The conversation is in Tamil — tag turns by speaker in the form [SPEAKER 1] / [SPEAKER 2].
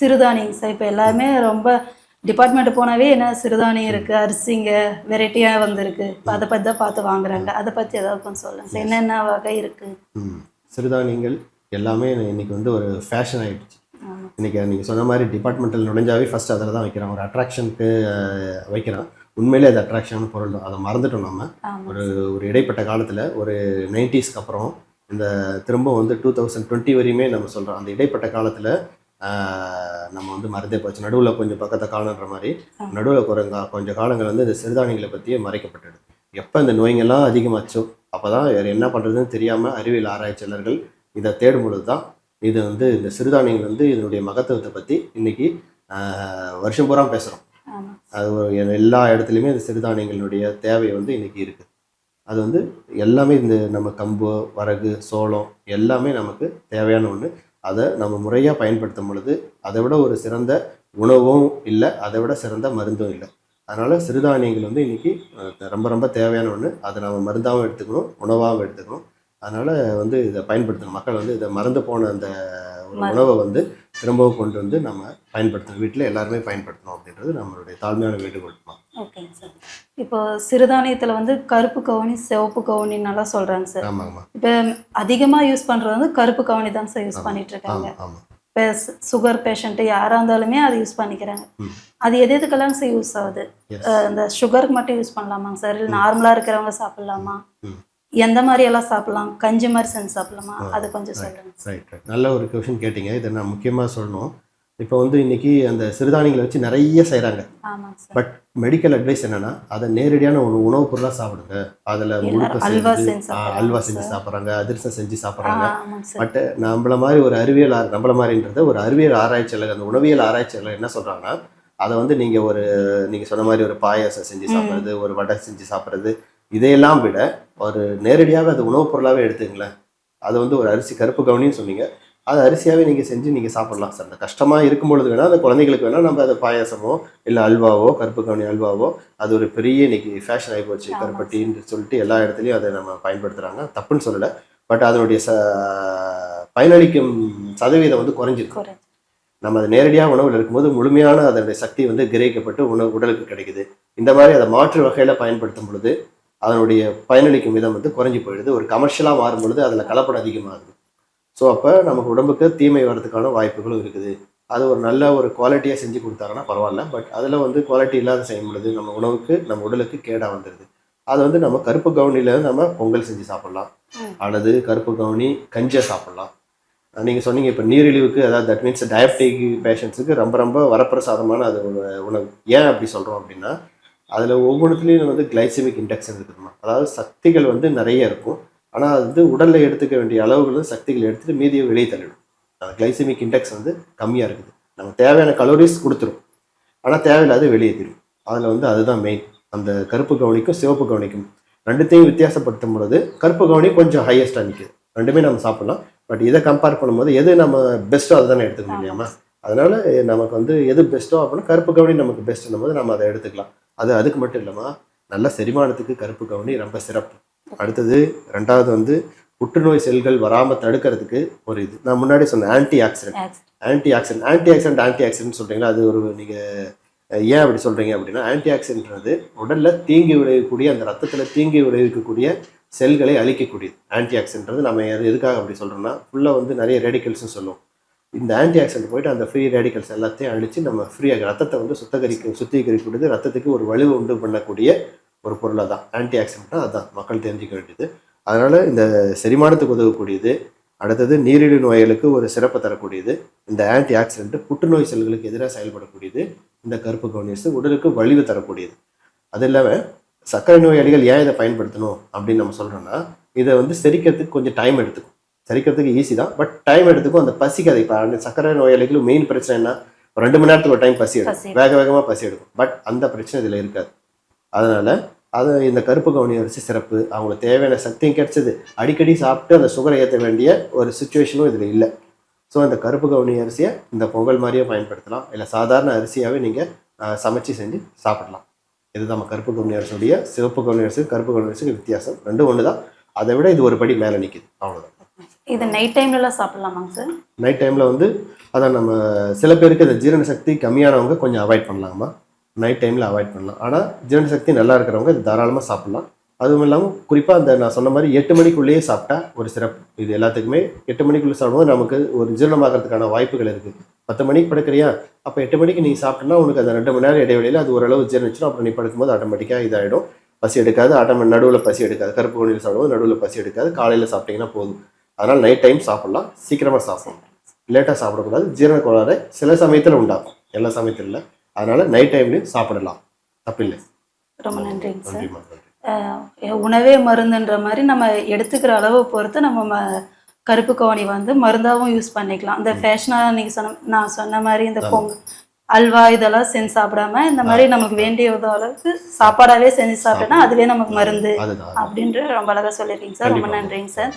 [SPEAKER 1] சிறுதானியம். சார் இப்போ எல்லாருமே ரொம்ப டிபார்ட்மெண்ட் போனாவே என்ன சிறுதானியம் இருக்கு அரிசிங்க வெரைட்டியாக வந்திருக்கு. இப்போ அதை பற்றி தான் பார்த்து வாங்குறாங்க. அதை பற்றி ஏதாவது கொஞ்சம் சொல்லுங்க. சார் என்னென்ன வகை இருக்கு?
[SPEAKER 2] ம். சிறுதானியங்கள் எல்லாமே இன்னைக்கு வந்து ஒரு ஃபேஷன் ஆயிடுச்சு.
[SPEAKER 1] ஆமா.
[SPEAKER 2] இன்னைக்கு நீங்கள் சொன்ன மாதிரி டிபார்ட்மெண்டல் நுழைஞ்சாவே ஃபர்ஸ்ட் அதில் தான் வைக்கிறான் ஒரு அட்ராக்ஷனுக்கு வைக்கிறான் உண்மையிலே அது அட்ராக்ஷனான பொருள் தான். அதை மறந்துட்டோம் நம்ம ஒரு ஒரு இடைப்பட்ட காலத்தில் ஒரு நைன்டிஸ்க்கு அப்புறம் இந்த திரும்ப வந்து டூ தௌசண்ட் டுவெண்ட்டி வரையுமே நம்ம சொல்கிறோம் அந்த இடைப்பட்ட காலத்தில் நம்ம வந்து மறந்தே போச்சு. நடுவில் கொஞ்சம் பக்கத்தை காணுன்ற மாதிரி. நடுவில் குறைங்க கொஞ்சம் காலங்கள் வந்து இந்த சிறுதானியங்களை பற்றியே மறைக்கப்பட்டது. எப்போ இந்த நோய்கள்லாம் அதிகமாச்சோ அப்போ தான் என்ன பண்ணுறதுன்னு தெரியாமல் அறிவியல் ஆராய்ச்சியாளர்கள் இதை தேடும் பொழுது தான் இது வந்து இந்த சிறுதானியங்கள் வந்து இதனுடைய மகத்துவத்தை பற்றி இன்னைக்கு வருஷம் பூரா பேசுகிறோம் அது ஒரு எல்லா இடத்துலையுமே இந்த சிறுதானியங்களுடைய தேவை வந்து இன்னைக்கு இருக்குது அது வந்து எல்லாமே இந்த நம்ம கம்பு வரகு சோளம் எல்லாமே நமக்கு தேவையான ஒன்று அதை நம்ம முறையாக பயன்படுத்தும் பொழுது அதை விட ஒரு சிறந்த உணவும் இல்லை அதை விட சிறந்த மருந்தும் இல்லை. அதனால் சிறுதானியங்கள் வந்து இன்னைக்கு அஹ், ரொம்ப ரொம்ப தேவையான ஒன்று அதை நம்ம மருந்தாகவும் எடுத்துக்கணும் உணவாகவும் எடுத்துக்கணும். அதனால் வந்து இதை பயன்படுத்தணும். மக்கள் வந்து இதை மறந்து போன அந்த ஒரு. உணவை வந்து திரும்பவும் கொண்டு வந்து நம்ம பயன்படுத்தணும். வீட்டில் எல்லாருமே பயன்படுத்தணும் அப்படின்றது நம்மளுடைய தாழ்மையான வேண்டுகோள்
[SPEAKER 1] ஓகேங்க சார். இப்போ சிறுதானியத்தில் வந்து கருப்பு கவுனி சிவப்பு கவுனி நல்லா சொல்கிறாங்க சார். இப்போ அதிகமாக யூஸ் பண்ணுறது வந்து கருப்பு கவுனி தான் சார் யூஸ் பண்ணிட்டு இருக்காங்க இப்போ சுகர் பேஷண்ட்டு யாராக இருந்தாலுமே அதை யூஸ் பண்ணிக்கிறாங்க. அது எது எதுக்கெல்லாம் சார் யூஸ் ஆகுது? இந்த சுகருக்கு மட்டும் யூஸ் பண்ணலாமாங்க சார்? இல்லை நார்மலாக இருக்கிறவங்க சாப்பிட்லாமா. எந்த மாதிரி எல்லாம் சாப்பிடலாம்? கஞ்சி மாதிரி செஞ்சு சாப்பிடலாமா? அது கொஞ்சம் சொல்லுங்க
[SPEAKER 2] நல்ல ஒரு கொஷின் கேட்டிங்க. இதை நான் முக்கியமாக சொல்லணும். இப்போ வந்து இன்னைக்கு அந்த சிறுதானியங்களை வச்சு நிறைய செய்கிறாங்க பட் மெடிக்கல் அட்வைஸ் என்னன்னா அதை நேரடியான ஒரு உணவுப் பொருளாக சாப்பிடுங்க. அதில் முழுக்க செஞ்சு அல்வா செஞ்சு. சாப்பிட்றாங்க அதிரசம் செஞ்சு சாப்பிட்றாங்க. பட் நம்மள மாதிரி ஒரு அறிவியல் நம்மள மாதிரின்றத ஒரு அறிவியல் ஆராய்ச்சியாளர் அந்த உணவியல் ஆராய்ச்சியாளர் என்ன சொல்றாங்கன்னா அதை வந்து நீங்க ஒரு நீங்க சொன்ன மாதிரி ஒரு பாயாசம் செஞ்சு. சாப்பிட்றது ஒரு வடை செஞ்சு சாப்பிட்றது இதையெல்லாம் விட ஒரு நேரடியாக அது உணவுப் பொருளாவே எடுத்துங்களேன் அது வந்து ஒரு அரிசி கருப்பு கவுனின்னு சொன்னீங்க. அது அரிசியாவே நீங்க செஞ்சு நீங்க சாப்பிடலாம் சார். அந்த கஷ்டமா இருக்கும் பொழுது வேணா அந்த குழந்தைகளுக்கு வேணா நம்ம அதை பாயாசமோ இல்லை அல்வாவோ கருப்பு கவுனி அல்வாவோ அது ஒரு பெரிய இன்னைக்கு ஃபேஷன் ஆகி போச்சு கருப்பட்டின்னு சொல்லிட்டு எல்லா இடத்துலையும் அதை நம்ம பயன்படுத்துறாங்க. தப்புன்னு சொல்லலை. பட் அதனுடைய ச பயனளிக்கும் சதவீதம் வந்து குறைஞ்சிருக்கு.
[SPEAKER 1] குறைஞ்சு
[SPEAKER 2] நம்ம அதை நேரடியாக உணவில் இருக்கும்போது முழுமையான அதனுடைய சக்தி வந்து கிரகிக்கப்பட்டு உணவு உடலுக்கு கிடைக்குது. இந்த மாதிரி அதை மாற்று வகையில் பயன்படுத்தும் பொழுது அதனுடைய பயனளிக்கும் விதம் வந்து குறைஞ்சி போயிடுது. ஒரு கமர்ஷியலாக மாறும் பொழுது அதில் கலப்படம் அதிகமாகுது. ஸோ அப்போ நமக்கு உடம்புக்கு தீமை வர்றதுக்கான வாய்ப்புகளும் இருக்குது. அது ஒரு நல்ல ஒரு குவாலிட்டியாக செஞ்சு கொடுத்தாங்கன்னா பரவாயில்ல. பட் அதில் வந்து குவாலிட்டி இல்லாத செய்யும் பொழுது நம்ம உணவுக்கு நம்ம உடலுக்கு கேடாக வந்துடுது அதை வந்து நம்ம கருப்பு கவுனியில் நம்ம பொங்கல் செஞ்சு சாப்பிட்லாம். அல்லது கருப்பு கவுனி கஞ்சை சாப்பிட்லாம். நீங்கள் சொன்னீங்க இப்போ நீரிழிவுக்கு அதாவது தட் மீன்ஸ் டயபெட்டிக் பேஷண்ட்ஸுக்கு ரொம்ப ரொம்ப வரப்பிரசாதமான அது உணவு. ஏன் அப்படி சொல்கிறோம் அப்படின்னா அதில் ஒவ்வொன்றுத்துலேயும் வந்து கிளைசமிக் இண்டெக்ஸ் இருக்குதுமா அதாவது சக்திகள் வந்து நிறைய இருக்கும். ஆனால் அது வந்து உடலில் எடுத்துக்க வேண்டிய அளவுகள் சக்திகள் எடுத்துட்டு மீதியை வெளியே தள்ளிடும். அந்த கிளைசமிக் இண்டெக்ஸ் வந்து கம்மியாக இருக்குது. நம்ம தேவையான கலோரிஸ் கொடுத்துரும். ஆனால் தேவையில்லாத வெளியேற்றிடும் அதில் வந்து அதுதான் மெயின் அந்த கருப்பு கவனிக்கும் சிவப்பு கவனிக்கும். ரெண்டுத்தையும் வித்தியாசப்படுத்தும் பொழுது கருப்பு கவனி கொஞ்சம் ஹையஸ்ட்டாக நிற்குது ரெண்டுமே நம்ம சாப்பிடலாம். பட் இதை கம்பேர் பண்ணும்போது எது நம்ம பெஸ்ட்டோ அதை தானே எடுத்துக்கணும் இல்லையாமா அதனால் நமக்கு வந்து எது பெஸ்ட்டோ அப்படின்னா கருப்பு கவனி நமக்கு பெஸ்ட்டுன்னும் போது நம்ம அதை எடுத்துக்கலாம். அது அதுக்கு மட்டும் இல்லாமல் நல்ல செரிமானத்துக்கு கருப்பு கவனி ரொம்ப சிறப்பு. அடுத்தது ரெண்டாவது வந்து புற்றுநோய் செல்கள் வராமல் தடுக்கிறதுக்கு ஒரு இது. நான் முன்னாடி சொன்னேன் anti accident. Anti accident anti accident anti accident சொல்கிறீங்களா அது ஒரு நீங்கள் ஏன் அப்படி சொல்கிறீங்க அப்படின்னா ஆன்டி ஆக்சிடென்ட்ன்றது உடலில் தீங்கி விளைவிக்கக்கூடிய அந்த ரத்தத்தில் தீங்கி விளைவிக்கக்கூடிய செல்களை அழிக்கக்கூடியது. ஆன்டி ஆக்சிடென்ட்றது நம்ம எது எதுக்காக அப்படி சொல்கிறோம்னா ஃபுல்லாக வந்து நிறைய ரேடிக்கல்ஸ்னு சொல்லுவோம். இந்த ஆன்டி ஆக்சிடென்ட் போயிட்டு அந்த ஃப்ரீ ரேடிக்கல்ஸ் எல்லாத்தையும் அழித்து நம்ம ஃப்ரீயாக ரத்தத்தை வந்து சுத்தகரிக்க சுத்திகரிக்கக்கூடியது ரத்தத்துக்கு ஒரு வலுவை உண்டு பண்ணக்கூடிய ஒரு பொருளாக தான் ஆன்டி ஆக்சிடென்ட்னா அதுதான் மக்கள் தெரிஞ்சுக்க வேண்டியது. அதனால் இந்த செரிமானத்துக்கு உதவக்கூடியது அடுத்தது நீரிழிவு நோய்களுக்கு ஒரு சிறப்பு தரக்கூடியது இந்த ஆன்டி ஆக்சிடென்ட் புற்றுநோய் செல்களுக்கு எதிராக செயல்படக்கூடியது இந்த கருப்பு கவுனியர்ஸ் உடலுக்கு வலிவு தரக்கூடியது. அது இல்லாமல் சர்க்கரை நோயாளிகள் ஏன் இதை பயன்படுத்தணும் அப்படின்னு நம்ம சொல்கிறோம்னா இதை வந்து செரிக்கிறதுக்கு கொஞ்சம் டைம் எடுத்துக்கும். செரிக்கிறதுக்கு ஈஸி தான் பட் டைம் எடுத்துக்கும் அந்த பசிக்காது இப்போ அந்த சர்க்கரை நோயாளிகளுக்கு மெயின் பிரச்சனை என்ன? ஒரு ரெண்டு மணி நேரத்துக்கு ஒரு டைம் பசி எடுக்கும். வேக வேகமாக பசி எடுக்கும். பட் அந்த பிரச்சனை இதில் இருக்காது. அதனால அது இந்த கருப்பு கவுனி அரிசி சிறப்பு அவங்களுக்கு தேவையான சக்தியும் கிடைச்சது. அடிக்கடி சாப்பிட்டு அந்த சுகரை ஏற்ற வேண்டிய ஒரு சுச்சுவேஷனும் இதில் இல்லை. ஸோ இந்த கருப்பு கவுனி அரிசியை இந்த பொங்கல் மாதிரியே பயன்படுத்தலாம். இல்லை சாதாரண அரிசியாகவே நீங்கள் சமைச்சு செஞ்சு சாப்பிடலாம். இதுதான் நம்ம கருப்பு கவுனி அரிசியுடைய சிவப்பு கவுனி அரிசி கருப்பு கவுனி அரிசிக்கு வித்தியாசம். ரெண்டும் ஒன்று தான் அதை விட இது ஒரு படி மேலே நிற்கிது அவ்வளோதான்
[SPEAKER 1] இது நைட் டைம்லலாம் சாப்பிடலாமாங்க சார்
[SPEAKER 2] நைட் டைமில் வந்து அதான் நம்ம சில பேருக்கு இந்த ஜீரண சக்தி கம்மியானவங்க கொஞ்சம் அவாய்ட் பண்ணலாமா? நைட் டைமில் அவாய்ட் பண்ணலாம். ஆனால் ஜீரண சக்தி நல்லா இருக்கிறவங்க இது தாராளமாக சாப்பிட்லாம். அதுவும் இல்லாமல் குறிப்பாக அந்த நான் சொன்ன மாதிரி எட்டு மணிக்குள்ளேயே சாப்பிட்டா ஒரு சிறப்பு. இது எல்லாத்துக்குமே எட்டு மணிக்குள்ளே சாப்பிடும்போது நமக்கு ஒரு ஜீரணமாகறதுக்கான வாய்ப்புகள் இருக்குது பத்து மணிக்கு படுக்கிறியா? அப்போ எட்டு மணிக்கு நீ சாப்பிட்டனா உனக்கு அந்த ரெண்டு மணி நேரம் இடைவெளியில் அது ஓரளவு ஜீரணிச்சிடும். அப்புறம் நீ படுக்கும்போது ஆட்டோமேட்டிக்காக இதாகிடும் பசி எடுக்காது. ஆட்டோமே நடுவில் பசி எடுக்காது. கருப்பு கொண்டியில் சாப்பிடும்போது நடுவில் பசி எடுக்காது. காலையில் சாப்பிட்டீங்கன்னா போதும். அதனால் நைட் டைம் சாப்பிட்லாம். சீக்கிரமாக சாப்பிடணும் லேட்டாக சாப்பிடக்கூடாது. ஜீரண கோளாறு சில சமயத்தில் உண்டாகும் எல்லா சமயத்தில் இல்லை. அதனால் நைட் டைம்லேயும் சாப்பிடலாம். தப்பில்லை.
[SPEAKER 1] ரொம்ப நன்றிங்க சார். உணவே மருந்துன்ற மாதிரி நம்ம எடுத்துக்கிற அளவை பொறுத்து நம்ம கருப்பு கவுனி வந்து மருந்தாகவும் யூஸ் பண்ணிக்கலாம். இந்த ஃபேஷனாக நீங்கள் சொன்ன நான் சொன்ன மாதிரி இந்த பொங்க அல்வா இதெல்லாம் செஞ்சு சாப்பிடாம இந்த மாதிரி நமக்கு வேண்டிய அளவுக்கு சாப்பாடாவே செஞ்சு சாப்பிட்டோன்னா அதுவே நமக்கு மருந்து அப்படின்ற ரொம்ப அழகாக சொல்லியிருக்கீங்க சார். ரொம்ப. நன்றிங்க சார்.